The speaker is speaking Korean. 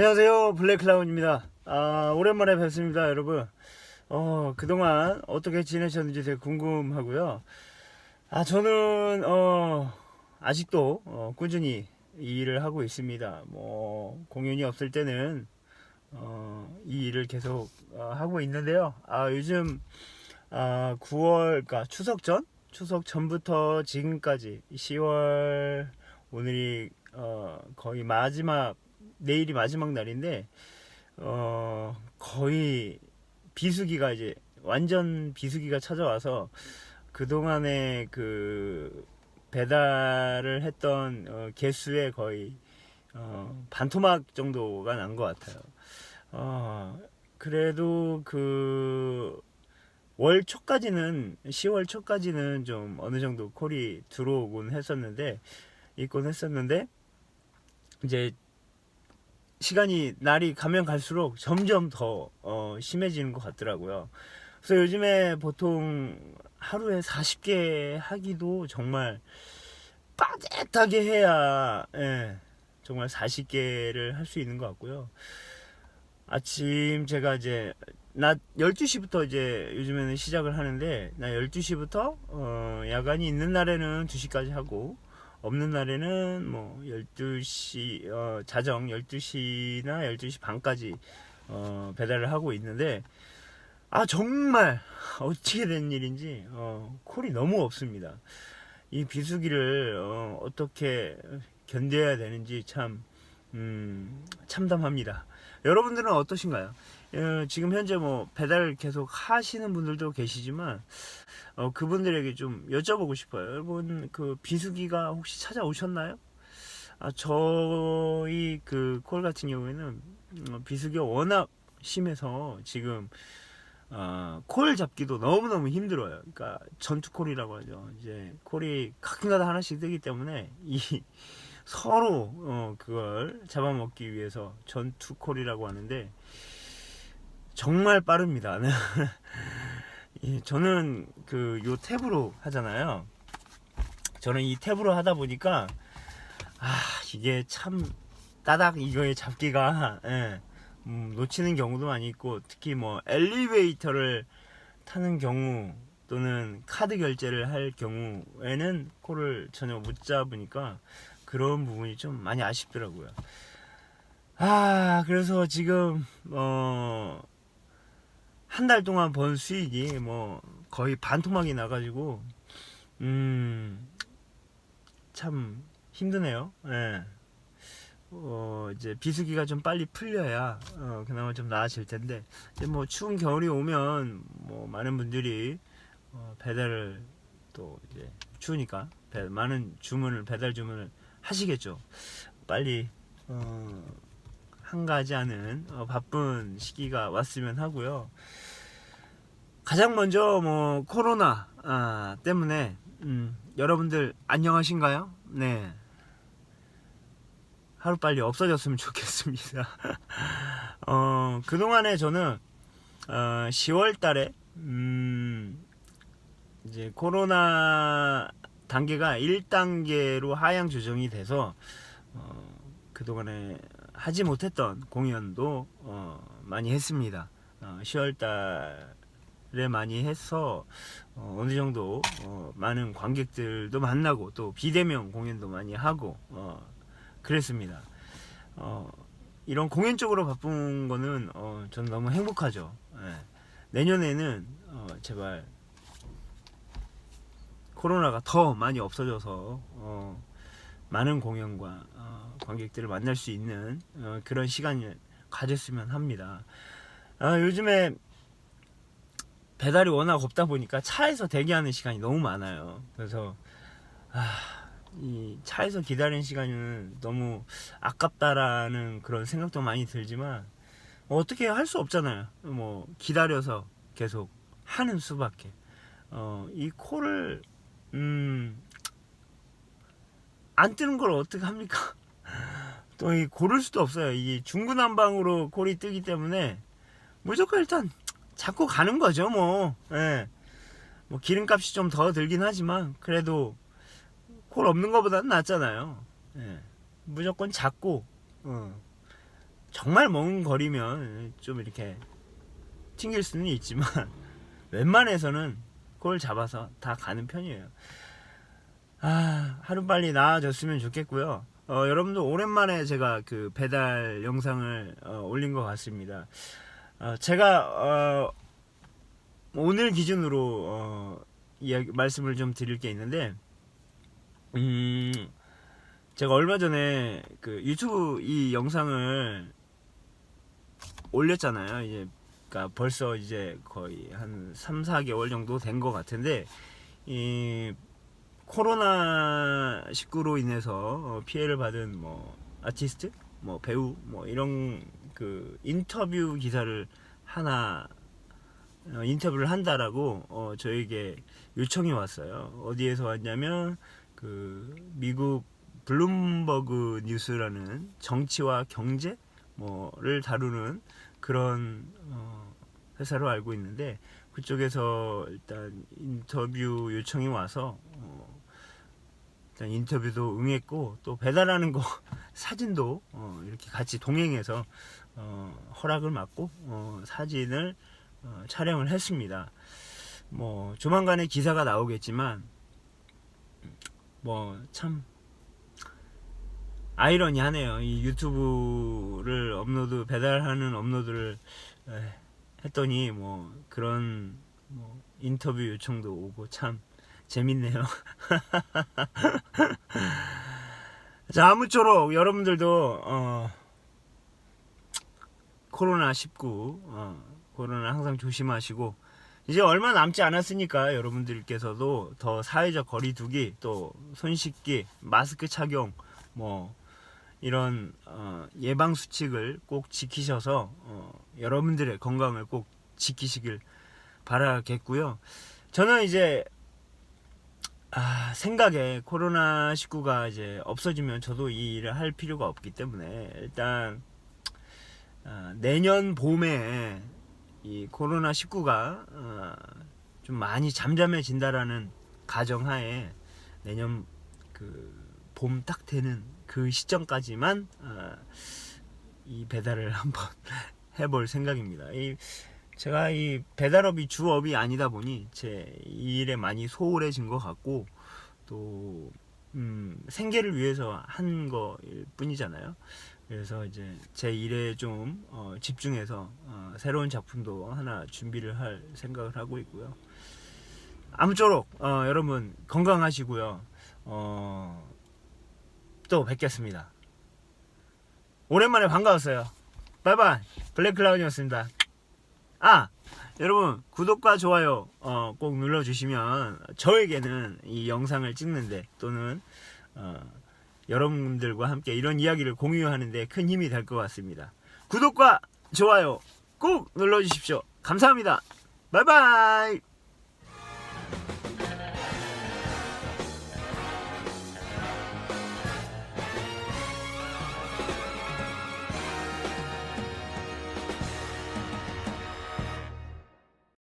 안녕하세요. 블랙클라운입니다. 아 오랜만에 뵙습니다 여러분. 어 그동안 어떻게 지내셨는지 되게 궁금하고요. 아 저는 어 아직도 어, 꾸준히 이 일을 하고 있습니다. 뭐 공연이 없을 때는 어, 이 일을 계속 어, 하고 있는데요. 아 요즘 아 9월 그러니까 추석 전? 추석 전부터 지금까지 10월 오늘이 어, 거의 마지막 내일이 마지막 날인데 어 거의 비수기가 이제 완전 비수기가 찾아와서 그 동안에 그 배달을 했던 어, 개수의 거의 어, 반토막 정도가 난 것 같아요. 어 그래도 그 월 초까지는 10월 초까지는 좀 어느 정도 콜이 들어오곤 했었는데 있곤 했었는데 이제 시간이 날이 가면 갈수록 점점 더 어, 심해지는 것 같더라고요. 그래서 요즘에 보통 하루에 40개 하기도 정말 빠듯하게 해야 예, 정말 40개를 할 수 있는 것 같고요. 아침 제가 이제 낮 12시부터 이제 요즘에는 시작을 하는데 나 12시부터 어, 야간이 있는 날에는 2시까지 하고 없는 날에는 뭐 12시 어, 자정 12시나 12시 반까지 어, 배달을 하고 있는데 아 정말 어떻게 된 일인지 어, 콜이 너무 없습니다. 이 비수기를 어, 어떻게 견뎌야 되는지 참 음, 참담합니다. 여러분들은 어떠신가요? 어, 지금 현재 뭐 배달 계속 하시는 분들도 계시지만 어, 그분들에게 좀 여쭤보고 싶어요. 여러분 그 비수기가 혹시 찾아오셨나요? 아, 저희 그 콜 같은 경우에는 어, 비수기가 워낙 심해서 지금 어, 콜 잡기도 너무너무 힘들어요. 그러니까 전투 콜이라고 하죠. 이제 콜이 가끔가다 하나씩 뜨기 때문에 이 서로 어, 그걸 잡아먹기 위해서 전투 콜이라고 하는데 정말 빠릅니다. 예, 저는 그 요 탭으로 하잖아요. 저는 이 탭으로 하다 보니까 아 이게 참 따닥 이거의 잡기가 예, 음, 놓치는 경우도 많이 있고 특히 뭐 엘리베이터를 타는 경우 또는 카드 결제를 할 경우에는 콜을 전혀 못 잡으니까 그런 부분이 좀 많이 아쉽더라고요. 아 그래서 지금 어 한 달 동안 번 수익이 뭐 거의 반토막이 나가지고 음 참 힘드네요. 예. 어 이제 비수기가 좀 빨리 풀려야 어 그나마 좀 나아질 텐데 이제 뭐 추운 겨울이 오면 뭐 많은 분들이 어 배달을 또 이제 추우니까 배, 많은 주문을 배달 주문을 하시겠죠. 빨리 어 한가하지 않은 어, 바쁜 시기가 왔으면 하고요. 가장 먼저 뭐 코로나 아, 때문에 음, 여러분들 안녕하신가요? 네. 하루 빨리 없어졌으면 좋겠습니다. 어, 그동안에 저는 어, 10월 달에 음, 이제 코로나 단계가 1단계로 하향 조정이 돼서 어, 그동안에 하지 못했던 공연도 어, 많이 했습니다. 어, 10월 달에 많이 해서 어, 어느 정도 어, 많은 관객들도 만나고 또 비대면 공연도 많이 하고 어, 그랬습니다. 어, 이런 공연 쪽으로 바쁜 거는 어, 저는 너무 행복하죠. 예. 내년에는 어, 제발 코로나가 더 많이 없어져서 어, 많은 공연과 어, 관객들을 만날 수 있는 어, 그런 시간을 가졌으면 합니다. 아, 요즘에 배달이 워낙 없다 보니까 차에서 대기하는 시간이 너무 많아요. 그래서 아, 이 차에서 기다리는 시간은 너무 아깝다라는 그런 생각도 많이 들지만 뭐 어떻게 할 수 없잖아요. 뭐 기다려서 계속 하는 수밖에. 어, 이 콜을 음, 안 뜨는 걸 어떻게 합니까? 또 이 고를 수도 없어요. 이 중구난방으로 콜이 뜨기 때문에 무조건 일단 잡고 가는 거죠, 뭐. 예. 뭐 기름값이 좀 더 들긴 하지만 그래도 콜 없는 것보다는 낫잖아요. 예. 무조건 잡고 어. 정말 멍거리면 좀 이렇게 튕길 수는 있지만 웬만해서는 꼴 잡아서 다 가는 편이에요. 아, 하루 빨리 나아졌으면 좋겠고요. 어, 여러분도 오랜만에 제가 그 배달 영상을 어, 올린 것 같습니다. 어, 제가 어, 오늘 기준으로 어, 이야기 말씀을 좀 드릴 게 있는데, 음, 제가 얼마 전에 그 유튜브 이 영상을 올렸잖아요. 이제 그러니까 벌써 이제 거의 한 3, 4개월 정도 된 것 같은데 이 코로나 19로 인해서 어, 피해를 받은 뭐 아티스트, 뭐 배우, 뭐 이런 그 인터뷰 기사를 하나 어, 인터뷰를 한다라고 어, 저에게 요청이 왔어요. 어디에서 왔냐면 그 미국 블룸버그 뉴스라는 정치와 경제 뭐를 다루는 그런 어, 회사로 알고 있는데 그쪽에서 일단 인터뷰 요청이 와서 어, 일단 인터뷰도 응했고 또 배달하는 거 사진도 어, 이렇게 같이 동행해서 어, 허락을 받고 어, 사진을 어, 촬영을 했습니다. 뭐 조만간에 기사가 나오겠지만 뭐 참 아이러니하네요. 이 유튜브를 업로드 배달하는 업로드를 에, 했더니 뭐 그런 뭐 인터뷰 요청도 오고 참 재밌네요. 자 아무쪼록 여러분들도 어, 코로나 19 어, 코로나 항상 조심하시고 이제 얼마 남지 않았으니까 여러분들께서도 더 사회적 거리두기 또 손 씻기 마스크 착용 뭐 이런 어, 예방 수칙을 꼭 지키셔서 어, 여러분들의 건강을 꼭 지키시길 바라겠고요. 저는 이제 아, 생각에 코로나 19가 이제 없어지면 저도 이 일을 할 필요가 없기 때문에 일단 아, 내년 봄에 이 코로나 19가 어, 좀 많이 잠잠해진다라는 가정하에 내년 그 봄 딱 되는 그 시점까지만 어, 이 배달을 한번 해볼 생각입니다. 이 제가 이 배달업이 주업이 아니다 보니 제 일에 많이 소홀해진 것 같고 또 음, 생계를 위해서 한 거일 뿐이잖아요. 그래서 이제 제 일에 좀 어, 집중해서 어, 새로운 작품도 하나 준비를 할 생각을 하고 있고요. 아무쪼록 어, 여러분 건강하시고요. 어, 또 뵙겠습니다. 오랜만에 반가웠어요. 바이바이 블랙클라운이었습니다. 아 여러분 구독과 좋아요 어, 꼭 눌러주시면 저에게는 이 영상을 찍는데 또는 어, 여러분들과 함께 이런 이야기를 공유하는데 큰 힘이 될 것 같습니다. 구독과 좋아요 꼭 눌러주십시오. 감사합니다. 바이바이